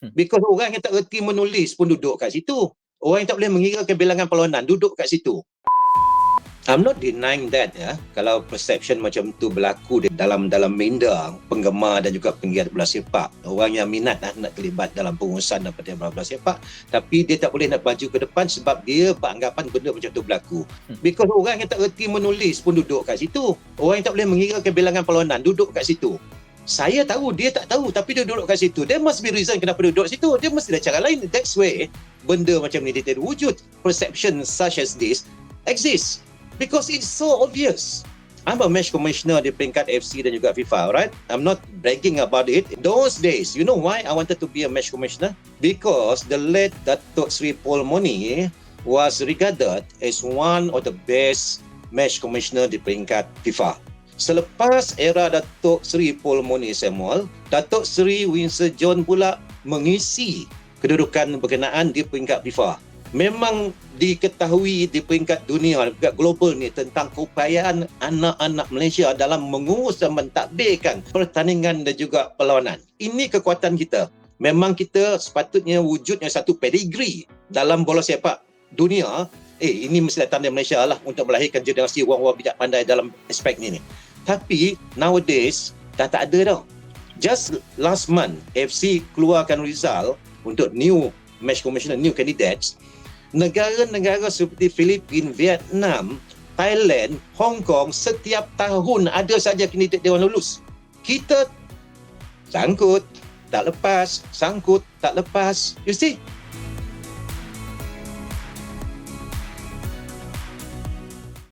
Hmm. Because orang yang tak reti menulis pun duduk kat situ. Orang yang tak boleh mengira bilangan perlawanan duduk kat situ. I'm not denying that ya. Kalau perception macam tu berlaku di dalam dalam minda penggemar dan juga penggiat bola sepak. Orang yang minat lah, nak terlibat dalam pengurusan dan pertandingan bola sepak tapi dia tak boleh nak maju ke depan sebab dia beranggapan benda macam tu berlaku. Hmm. Because orang yang tak reti menulis pun duduk kat situ. Orang yang tak boleh mengira bilangan perlawanan duduk kat situ. Saya tahu, dia tak tahu tapi dia duduk kat situ. There must be reason kenapa dia duduk situ. Dia mesti ada cara lain. That's where benda macam ni dia terwujud. Perception such as this exists because it's so obvious. I'm a match commissioner di peringkat FC dan juga FIFA, right? I'm not bragging about it. Those days, you know why I wanted to be a match commissioner? Because the late Datuk Sri Paul Moni was regarded as one of the best match commissioner di peringkat FIFA. Selepas era Datuk Sri Paul Moni Samuel, Datuk Sri Winston John pula mengisi kedudukan berkenaan di peringkat FIFA. Memang diketahui di peringkat dunia, peringkat global ni tentang keupayaan anak-anak Malaysia dalam mengurus dan mentadbirkan pertandingan dan juga perlawanan. Ini kekuatan kita. Memang kita sepatutnya wujudnya satu pedigree dalam bola sepak dunia. Eh, ini mesti datang dari Malaysia lah untuk melahirkan generasi orang-orang bijak pandai dalam aspek ni. Tapi nowadays dah tak ada dah. Just last month, FC keluarkan result untuk new match commissioner, new candidates negara-negara seperti Filipin, Vietnam, Thailand, Hong Kong setiap tahun ada saja kandidat dewan lulus. Kita sangkut, tak lepas, sangkut, tak lepas. You see?